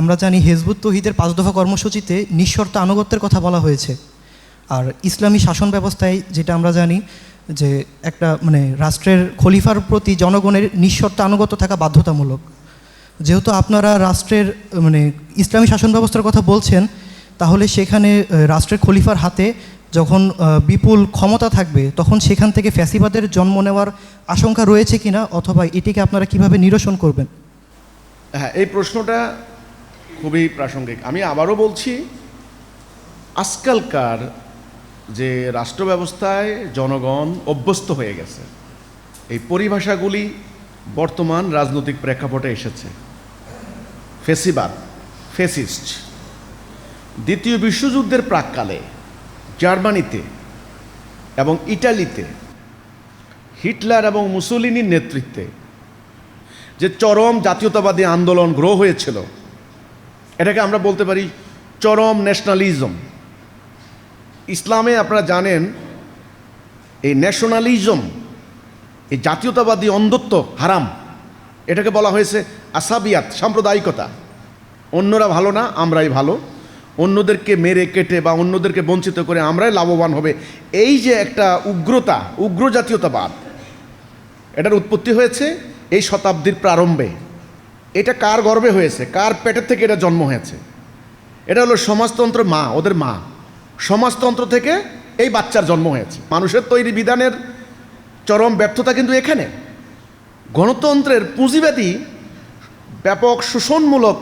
আমরা জানি হেজবুত তহিদের পাঁচ দফা কর্মসূচিতে নিঃশর্ত আনুগত্যের কথা বলা হয়েছে। আর ইসলামী শাসন ব্যবস্থায় যেটা আমরা জানি যে একটা মানে রাষ্ট্রের খলিফার প্রতি জনগণের নিঃশর্ত আনুগত্য থাকা বাধ্যতামূলক। যেহেতু আপনারা রাষ্ট্রের মানে ইসলামী শাসন ব্যবস্থার কথা বলছেন, তাহলে সেখানে রাষ্ট্রের খলিফার হাতে যখন বিপুল ক্ষমতা থাকবে, তখন সেখান থেকে ফ্যাসিবাদের জন্ম নেওয়ার আশঙ্কা রয়েছে কিনা, অথবা এটিকে আপনারা কীভাবে নিরসন করবেন? হ্যাঁ এই প্রশ্নটা খুবই প্রাসঙ্গিক। আমি আবারও বলছি, আজকালকার যে রাষ্ট্র ব্যবস্থায় জনগণ অভ্যস্ত হয়ে গেছে, এই পরিভাষাগুলি বর্তমান রাজনৈতিক প্রেক্ষাপটে এসেছে। ফেসিবাদ, ফেসিস্ট, দ্বিতীয় বিশ্বযুদ্ধের প্রাককালে জার্মানিতে এবং ইটালিতে হিটলার এবং মুসোলিনির নেতৃত্বে যে চরম জাতীয়তাবাদী আন্দোলন গ্রহ হয়েছিল এটাকে আমরা বলতে পারি চরম ন্যাশনালিজম ইসলামে আপনারা জানেন, এই ন্যাশনালিজম এই জাতীয়তাবাদী অন্ধত্ব হারাম। এটাকে বলা হয়েছে আসাবিয়াত, সাম্প্রদায়িকতা। অন্যরা ভালো না, আমরাই ভালো। অন্যদেরকে মেরে, কেটে বা অন্যদেরকে বঞ্চিত করে আমরাই লাভবান হবে। এই যে একটা উগ্রতা, উগ্র জাতীয়তাবাদ, এটার উৎপত্তি হয়েছে এই শতাব্দীর প্রারম্ভে। এটা কার গর্বে হয়েছে? কার পেটের থেকে এটা জন্ম হয়েছে? এটা হলো সমাজতন্ত্র মা, ওদের মা। সমাজতন্ত্র থেকে এই বাচ্চার জন্ম হয়েছে। মানুষের তৈরি বিধানের চরম ব্যর্থতা কিন্তু এখানে। গণতন্ত্রের পুঁজিবাদী ব্যাপক শোষণমূলক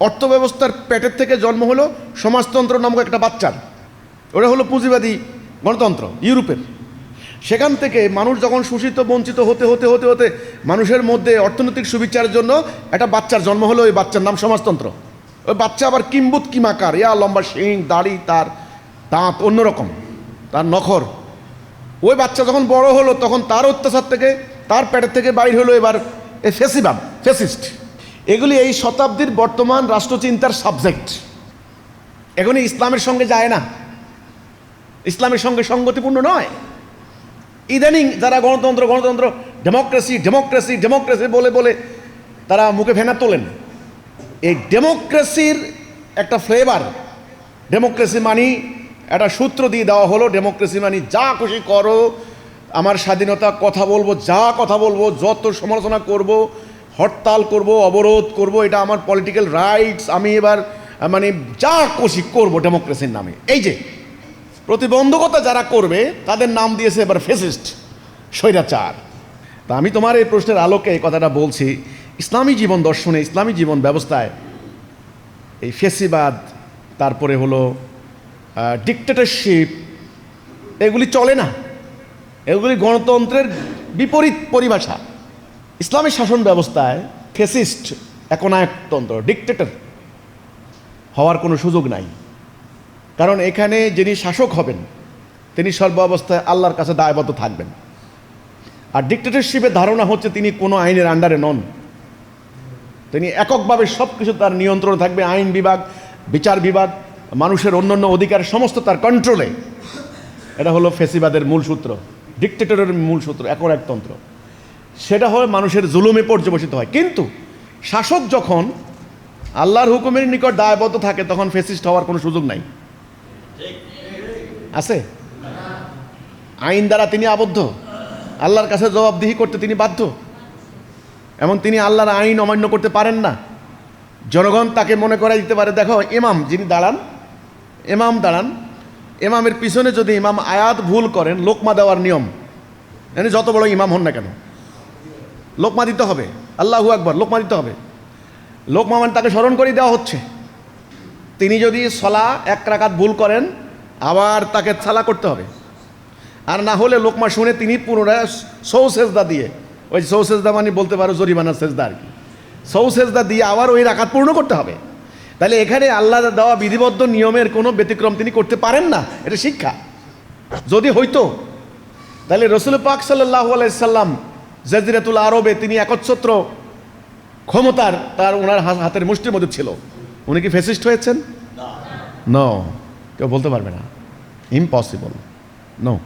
অর্থব্যবস্থার পেটের থেকে জন্ম হলো সমাজতন্ত্র নামক একটা বাচ্চার। ওটা হলো পুঁজিবাদী গণতন্ত্র, ইউরোপের। সেখান থেকে মানুষ যখন শোষিত বঞ্চিত, হতে হতে হতে হতে মানুষের মধ্যে অর্থনৈতিক সুবিচারের জন্য একটা বাচ্চার জন্ম হলো, ওই বাচ্চার নাম সমাজতন্ত্র। ওই বাচ্চা আবার কিম্বুত, কিমাকার, ইয়া, লম্বা শিং, দাড়ি, তার দাঁত, অন্যরকম, তার নখর। ওই বাচ্চা যখন বড় হলো, তখন তার অত্যাচার থেকে, তার পেটের থেকে বাইর হলো এবার এ ফেসিবাম ফেসিস্ট। এগুলি এই শতাব্দীর বর্তমান রাষ্ট্রচিন্তার সাবজেক্ট। এগুলি ইসলামের সঙ্গে যায় না। ইসলামের সঙ্গে সঙ্গতিপূর্ণ নয়। ইদানিং যারা গণতন্ত্র গণতন্ত্র, ডেমোক্রেসি ডেমোক্রেসি ডেমোক্রেসি বলে বলে তারা মুখে ফেনা তোলেন। এই ডেমোক্রেসির একটা ফ্লেভার ডেমোক্রেসি মানি একটা সূত্র দিয়ে দেওয়া হলো, ডেমোক্রেসি মানি যা খুশি করো, আমার স্বাধীনতা কথা বলব, যা কথা বলব, যত সমালোচনা করব, হরতাল করব, অবরোধ করব, এটা আমার পলিটিক্যাল রাইটস আমি এবার মানে যা খুশি করব ডেমোক্রেসির নামে। এই যে প্রতিবন্ধকতা যারা করবে, তাদের নাম দিয়েছে এবার ফেসিস্ট, স্বৈরাচার। তা আমি তোমার এই প্রশ্নের আলোকে এই কথাটা বলছি, ইসলামী জীবন দর্শনে, ইসলামী জীবন ব্যবস্থায় এই ফেসিবাদ, তারপরে হলো ডিকটেটরশিপ এগুলি চলে না। এগুলি গণতন্ত্রের বিপরীত পরিভাষা। ইসলামী শাসন ব্যবস্থায় ফেসিস্ট একনায়কতন্ত্র ডিকটেটর হওয়ার কোনো সুযোগ নাই। কারণ এখানে যিনি শাসক হবেন, তিনি সর্ব অবস্থায় আল্লাহর কাছে দায়বদ্ধ থাকবেন। আর ডিক্টেটরশিপের ধারণা হচ্ছে তিনি কোনো আইনের আন্ডারে নন। তিনি এককভাবে সব কিছু তার নিয়ন্ত্রণে থাকবে, আইন বিভাগ, বিচার বিভাগ, মানুষের অন্যান্য অধিকার, সমস্ত তার কন্ট্রোলে এটা হলো ফেসিবাদের মূল সূত্র ডিক্টেটরের মূল সূত্র এখন একতন্ত্র সেটা হয় মানুষের জুলুমে পর্যবসিত হয়। কিন্তু শাসক যখন আল্লাহর হুকুমের নিকট দায়বদ্ধ থাকে, তখন ফেসিস্ট হওয়ার কোনো সুযোগ নাই। আছে? আইন দ্বারা তিনি আবদ্ধ। আল্লাহর কাছে জবাবদিহি করতে তিনি বাধ্য। এমন তিনি আল্লাহর আইন অমান্য করতে পারেন না। জনগণ তাকে মনে করাই দিতে পারে, দেখো, ইমাম যিনি দাঁড়ান, ইমাম দাঁড়ান, ইমামের পিছনে যদি ইমাম আয়াত ভুল করেন, লোকমা দেওয়ার নিয়ম মানে যত বড় ইমাম হন না কেন? লোকমা দিতে হবে। আল্লাহু আকবর, লোকমা দিতে হবে। লোকমা মানে তাকে স্মরণ করে দেওয়া হচ্ছে। তিনি যদি সলা এক রাকাত ভুল করেন, আবার তাকে সালা করতে হবে। আর না হলে লোকমা শুনে তিনি পুনরায় সৌ সেজদা দিয়ে, ওই সৌ সেজদা মানে বলতে পারো জরিমানা সেজদা আর কি। সৌ সেজদা দিয়ে আবার ওই রাকাত পূর্ণ করতে হবে। তাহলে এখানে আল্লাহ দেওয়া বিধিবদ্ধ নিয়মের কোনো ব্যতিক্রম তিনি করতে পারেন না, এটা শিক্ষা। যদি হইতো, তাহলে রসুল পাক সাল্লাহ আলাইসাল্লাম জাজিরাতুল আরবে তিনি একচ্ছত্র ক্ষমতার তার ওনার হাতের মুষ্টির মধ্যে ছিল। উনি কি ফেসিস্ট হয়েছেন? ন। কেউ বলতে পারবে না। ইম্পসিবল নো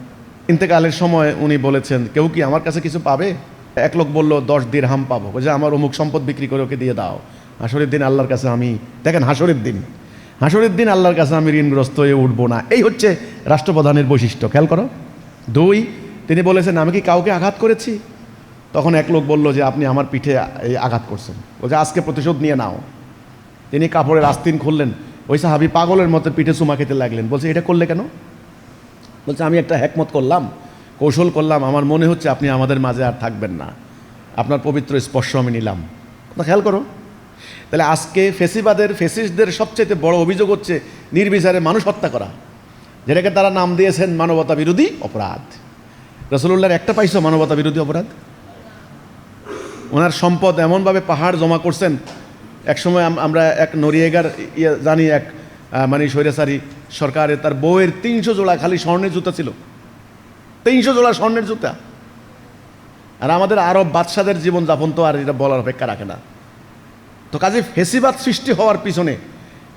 ইন্তেকালের সময় উনি বলেছেন কেউ কি আমার কাছে কিছু পাবে? এক লোক বলল দশ দিন হাম পাবো। যে আমার অমুক সম্পদ বিক্রি করে ওকে দিয়ে দাও। হাসরের দিন আল্লাহর কাছে আমি দেখেন হাসরের দিন। হাসরের দিন আল্লাহর কাছে আমি ঋণগ্রস্ত হয়ে উঠবো না। এই হচ্ছে রাষ্ট্রপ্রধানের বৈশিষ্ট্য। খেয়াল করো। দুই তিনি বলেছেন আমি কি কাউকে আঘাত করেছি? তখন এক লোক বলল যে আপনি আমার পিঠে এই আঘাত করছেন। বলছে আজকে প্রতিশোধ নিয়ে নাও। তিনি কাপড়ের আস্তিন খুললেন। ওই সাহাবি পাগলের মতো পিঠে চুমা খেতে লাগলেন। বলছে, এটা করলে কেন? বলছে, আমি একটা হ্যাকমত করলাম, কৌশল করলাম। আমার মনে হচ্ছে আপনি আমাদের মাঝে আর থাকবেন না। আপনার পবিত্র স্পর্শ আমি নিলাম। খেয়াল করো। তাহলে আজকে ফেসিবাদের, ফেসিসদের সবচেয়ে বড় অভিযোগ হচ্ছে নির্বিচারে মানুষ হত্যা করা, যেটাকে তারা নাম দিয়েছেন মানবতা বিরোধী অপরাধ। রসুল্লাহর একটা পাইছো মানবতা বিরোধী অপরাধ? ওনার সম্পদ এমনভাবে পাহাড় জমা করছেন একসময় আম- আমরা এক নরিয়েগার ইয়ে জানি, এক মানে স্বৈরাচারী সরকারে তার বউয়ের তিনশো জোড়া খালি স্বর্ণের জুতা ছিল। তিনশো জোড়া স্বর্ণের জুতা। আর আমাদের আরব বাদশাদের জীবনযাপন তো আর এটা বলার অপেক্ষা রাখে না। তো কাজে ফেসিবাদ সৃষ্টি হওয়ার পিছনে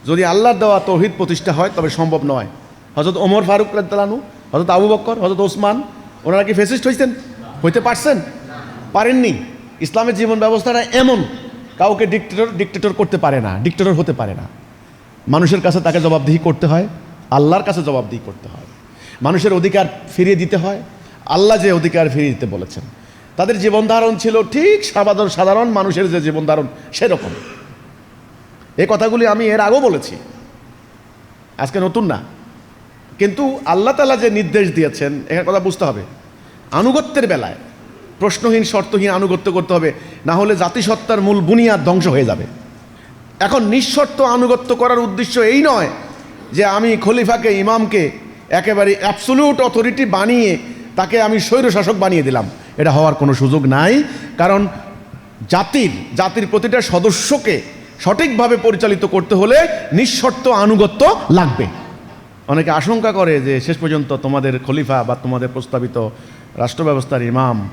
যদি আল্লাহর দেওয়া তৌহিদ প্রতিষ্ঠা হয়, তবে সম্ভব নয়। হজরত ওমর ফারুক রাদ্দালানু হজরত আবু বক্কর হজরত ওসমান, ওনারা কি ফেসিস্ট হয়েছেন হইতে পারছেন? পারেননি। ইসলামের জীবন ব্যবস্থাটা এমন। কাউকে ডিক্টেটর ডিক্টেটর করতে পারে না ডিক্টেটর হতে পারে না। মানুষের কাছে তাকে জবাবদিহি করতে হয়, আল্লাহর কাছে জবাবদিহি করতে হয়। মানুষের অধিকার ফিরিয়ে দিতে হয়, আল্লাহ যে অধিকার ফিরিয়ে দিতে বলেছেন। তাদের জীবন ধারণ ছিল ঠিক সাধারণ সাধারণ মানুষের যে জীবন ধারণ, সেরকম। এই কথাগুলি আমি এর আগেও বলেছি। আজকে নতুন না। কিন্তু আল্লাহ তালা যে নির্দেশ দিয়েছেন, এখানে কথা বুঝতে হবে। আনুগত্যের বেলায় প্রশ্নহীন, শর্তহীন, আনুগত্য করতে হবে। না হলে জাতিসত্তার মূল বুনিয়াদ ধ্বংস হয়ে যাবে। এখন নিঃশর্ত আনুগত্য করার উদ্দেশ্য এই নয় যে আমি খলিফাকে, ইমামকে একেবারে অ্যাবসোলিউট অথরিটি বানিয়ে তাকে আমি স্বৈরশাসক বানিয়ে দিলাম। এটা হওয়ার কোনো সুযোগ নাই। কারণ জাতির জাতির প্রতিটা সদস্যকে সঠিকভাবে পরিচালিত করতে হলে নিঃশর্ত আনুগত্য লাগবে। অনেকে আশঙ্কা করে যে শেষ পর্যন্ত তোমাদের খলিফা বা তোমাদের প্রস্তাবিত রাষ্ট্র ব্যবস্থার ইমাম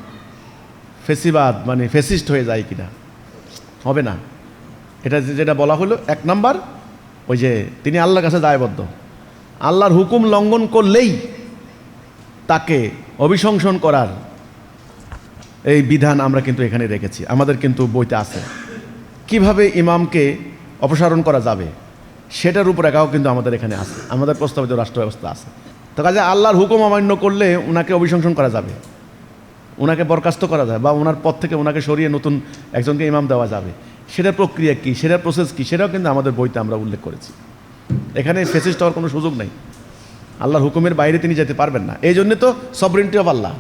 ফেসিবাদ মানে ফেসিস্ট হয়ে যায় কিনা? হবে না। এটা যেটা বলা হলো, এক নাম্বার, ওই যে তিনি আল্লাহর কাছে দায়বদ্ধ। আল্লাহর হুকুম লঙ্ঘন করলেই তাকে অভিশংসন করার এই বিধান আমরা কিন্তু এখানে রেখেছি। আমাদের কিন্তু বইতে আছে। কীভাবে ইমামকে অপসারণ করা যাবে, সেটার উপর একাও কিন্তু আমাদের এখানে আছে। আমাদের প্রস্তাবিত রাষ্ট্র ব্যবস্থা আছে। তো কাজে আল্লাহর হুকুম অমান্য করলে ওনাকে অভিশংসন করা যাবে। ওনাকে বরখাস্ত করা যায় বা ওনার পদ থেকে ওনাকে সরিয়ে নতুন একজনকে ইমাম দেওয়া যাবে। সেটার প্রক্রিয়া কী? সেটার প্রসেস কী? সেটাও কিন্তু আমাদের বইতে আমরা উল্লেখ করেছি। এখানে ফেসিস্ট হওয়ার কোনো সুযোগ নেই। আল্লাহর হুকুমের বাইরে তিনি যেতে পারবেন না। এই জন্যে তো সবরিনটি অব আল্লাহ